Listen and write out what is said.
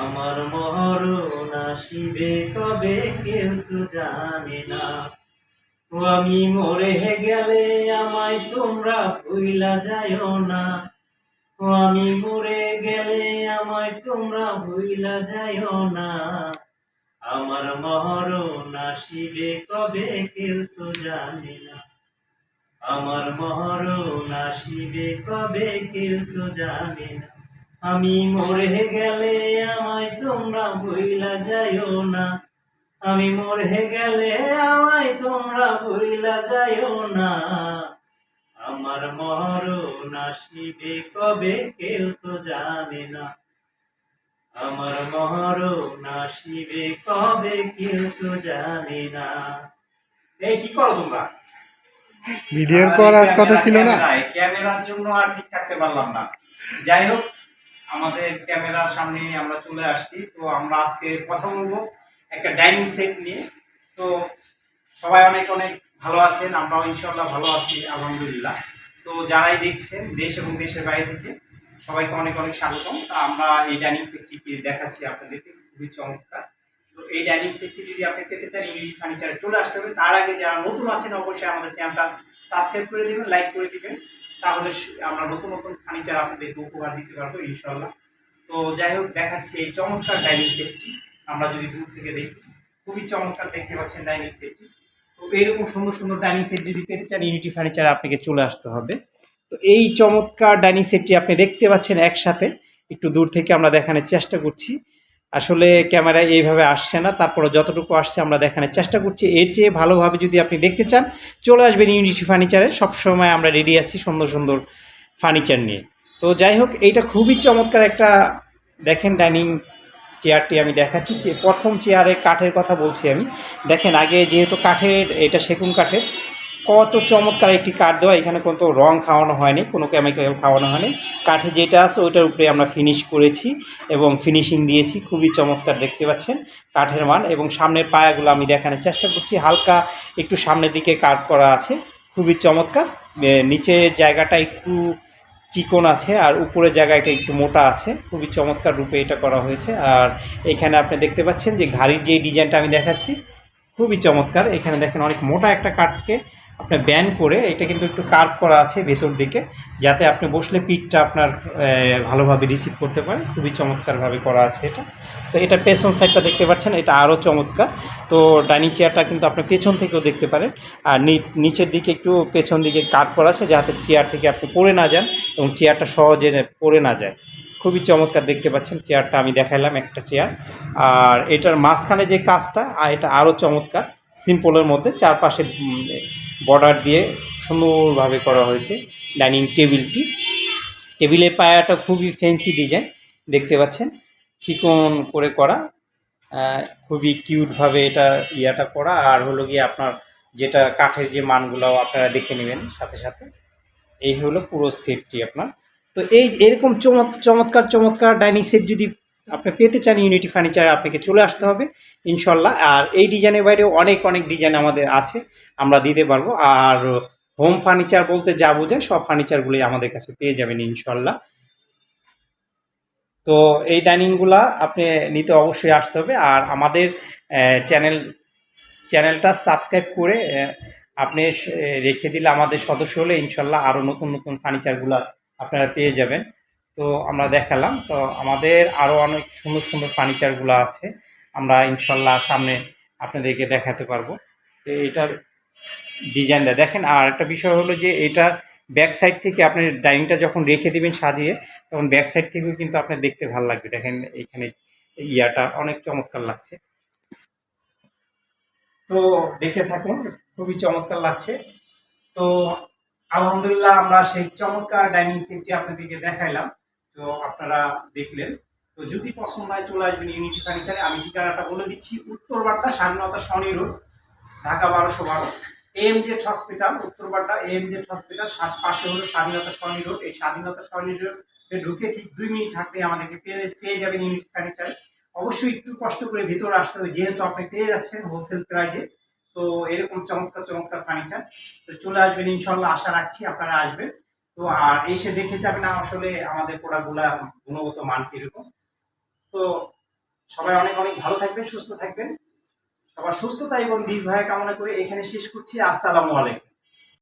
আমার মরণ আসিবে কবে কেউ তো জানে না। ও আমি মরে গেলে আমায় তোমরা ভুইলা যাইও না। ও আমি মরে গেলে আমায় তোমরা ভুইলা যাইও না। আমার মরণ আসিবে কবে কেউ তো জানে না। আমার মরণ আসিবে কবে কেউ তো জানে না। আমি মরে গেলে আমায় তোমরা ভুইলা যাইও না। আমি মরে গেলে আমায় তোমরা ভুইলা যাইও না। আমার মরণ আসিবে কবে কেউ তো জানে না। আমার মরণ আসিবে কবে কেউ তো জানে না। এই কি করো তোমরা? ভিডিওর করার কথা ছিল না। ক্যামেরার জন্য আর ঠিক থাকতে পারলাম না। যাই হোক আমাদের ক্যামেরার সামনে আমরা চলে আসছি। তো আমরা আজকে কথা বলব একটা ডাইনিং সেট নিয়ে। তো সবাই অনেক অনেক ভালো আছেন, আমরাও ইনশাল্লাহ ভালো আছি, আলহামদুলিল্লাহ। তো যারাই দেখছেন দেশ এবং দেশের বাইরে থেকে, সবাইকে অনেক অনেক স্বাগতম। তা আমরা এই ডাইনিং সেটটিকে দেখাচ্ছি আপনাদেরকে, খুবই চমৎকার। তো এই ডাইনিং সেটটি যদি আপনি পেতে চান ইংলিশ ফার্নিচারে চলে আসতে হবে। তার আগে যারা নতুন আছেন, অবশ্যই আমাদের চ্যানেলটা সাবস্ক্রাইব করে দেবেন লাইক করে দিবেন। তাহলে আমরা নতুন নতুন ফার্নিচার আপনাদেরকে উপহার দিতে পারব ইনশাল্লাহ তো যাই হোক, দেখাচ্ছি এই চমৎকার ডাইনিং সেটটি আমরা যদি দূর থেকে দেখি, খুবই চমৎকার দেখতে পাচ্ছেন ডাইনিং সেটটি তো এরকম সুন্দর সুন্দর ডাইনিং সেট যদি পেতে চান ইউনিটি ফার্নিচারে আপনাকে চলে আসতে হবে। তো এই চমৎকার ডাইনিং সেটটি আপনি দেখতে পাচ্ছেন একসাথে। একটু দূর থেকে আমরা দেখানোর চেষ্টা করছি। আসলে ক্যামেরা এইভাবে আসছে না তারপরে যতটুকু আসছে আমরা দেখানোর চেষ্টা করছি। এর চেয়ে ভালোভাবে যদি আপনি দেখতে চান, চলে আসবেন ইউনিটি ফার্নিচারে সবসময় আমরা রেডি আছি সুন্দর সুন্দর ফার্নিচার নিয়ে। তো যাই হোক, এইটা খুবই চমৎকার একটা, দেখেন ডাইনিং চেয়ারটি আমি দেখাচ্ছি। প্রথম চেয়ারে কাঠের কথা বলছি আমি। দেখেন, আগে যেহেতু কাঠের, এটা সেগুন কাঠের কত চমৎকার একটি কাঠ দেওয়া। এখানে কোনো রং খাওয়ানো হয়নি, কোনো কেমিক্যাল খাওয়ানো হয়নি। কাঠে যেটা আছে ওইটার উপরে আমরা ফিনিশ করেছি এবং ফিনিশিং দিয়েছি। খুবই চমৎকার দেখতে পাচ্ছেন কাঠের মান এবং সামনের পায়াগুলো আমি দেখানোর চেষ্টা করছি। হালকা একটু সামনের দিকে কাট করা আছে, খুবই চমৎকার। নিচের জায়গাটা একটু চিকন আছে আর উপরের জায়গাটা একটু মোটা আছে। খুবই চমৎকার রূপে এটা করা হয়েছে। আর এখানে আপনি দেখতে পাচ্ছেন যে ঘাড়ির যে ডিজাইনটা আমি দেখাচ্ছি, খুবই চমৎকার। এখানে দেখেন অনেক মোটা একটা কাঠকে আপনি ব্যান করে এটা কিন্তু একটু কার্ভ করা আছে ভেতর দিকে, যাতে আপনি বসলে পিঠটা আপনার ভালোভাবে রিসিভ করতে পারে। খুবই চমৎকারভাবে করা আছে এটা। তো এটা পেছন সাইডটা দেখতে পাচ্ছেন, এটা আরও চমৎকার। তো ডাইনিং চেয়ারটা কিন্তু আপনি পেছন থেকেও দেখতে পারেন। আর নিচের দিকে একটু পেছন দিকে কাট করা আছে, যাতে চেয়ার থেকে আপনি পড়ে না যান এবং চেয়ারটা সহজে পড়ে না যায়। খুবই চমৎকার দেখতে পাচ্ছেন চেয়ারটা আমি দেখাইলাম একটা চেয়ার আর এটার মাঝখানে যে কাজটা আর এটা আরও চমৎকার। সিম্পলের মধ্যে, চারপাশে বর্ডার দিয়ে সুন্দরভাবে করা হয়েছে ডাইনিং টেবিলটি টেবিলের পায়াটা খুবই ফ্যান্সি ডিজাইন দেখতে পাচ্ছেন? চিকন করে করা খুবই কিউটভাবে এটা ইয়াটা করা। আর হলো গিয়ে আপনার যেটা কাঠের যে মানগুলো আপনারা দেখে নেবেন সাথে সাথে। এই হলো পুরো সেটটি আপনার। তো এই এরকম চমৎ, চমৎকার চমৎকার ডাইনিং সেট যদি আপনি পেতে চান ইউনিটি ফার্নিচারে আপনাকে চলে আসতে হবে, ইনশাল্লাহ। আর এই ডিজাইনের বাইরেও অনেক অনেক ডিজাইন আমাদের আছে, আমরা দিতে পারব। আর হোম ফার্নিচার বলতে যা বোঝায়, সব ফার্নিচারগুলোই আমাদের কাছে পেয়ে যাবেন, ইনশাল্লাহ। তো এই ডাইনিংগুলা আপনি নিতে অবশ্যই আসতে হবে। আর আমাদের চ্যানেল চ্যানেলটা সাবস্ক্রাইব করে আপনি রেখে দিলে আমাদের সদস্য হলে ইনশাল্লাহ আরও নতুন নতুন ফার্নিচারগুলো আপনারা পেয়ে যাবেন। তো আমরা দেখালাম। তো আমাদের আরও অনেক সুন্দর সুন্দর ফার্নিচারগুলো আছে। আমরা ইনশাল্লাহ সামনে আপনাদেরকে দেখাতে পারব। তো এটার ডিজাইনটা দেখেন, আর একটা বিষয় হলো যে এটা ব্যাক সাইড থেকে আপনি ডাইনিংটা যখন রেখে দিবেন সাজিয়ে, তখন ব্যাক সাইড থেকেও কিন্তু আপনার দেখতে ভালো লাগবে। দেখেন এখানে ইয়াটা অনেক চমৎকার লাগছে। তো দেখে থাকুন, খুবই চমৎকার লাগছে। তো আলহামদুলিল্লাহ আমরা সেই চমৎকার ডাইনিং সেটটি আপনাদেরকে দেখাইলাম। তো আপনারা দেখলেন। তো যদি পছন্দ হয় চলে আসবেন ইউনিটি ফার্নিচারে। আমি ঠিকানাটা বলে দিচ্ছি উত্তর বাড্ডা স্বাধীনতা শনি রোড, ঢাকা বারোশো বারো। M Z hospital Uttar Badda AMZ hospital সাত পাশে হলো স্বাধীনতা শনি রোড। এই স্বাধীনতা শনি রোডে ঢুকে ঠিক দুই মিনিট হাঁটতে আমাদেরকে পেয়ে পেয়ে যাবেন ইউনিট ফার্নিচারে। অবশ্যই একটু কষ্ট করে ভিতরে আসতে হবে, যেহেতু আপনি পেয়ে যাচ্ছেন হোলসেল প্রাইজে। তো এরকম চমৎকার চমৎকার ফার্নিচার। তো চলে আসবেন, ইনশাল্লাহ আশা রাখছি আপনারা আসবেন। তো আর এসে দেখে যাবেন আসলে আমাদের প্রোডাক্টগুলা গুণগত মান কীরকম। তো সবাই অনেক অনেক ভালো থাকবেন, সুস্থ থাকবেন। সবার সুস্থতা এবং দীর্ঘায় কামনা করে এখানে শেষ করছি। আসসালামু আলাইকুম।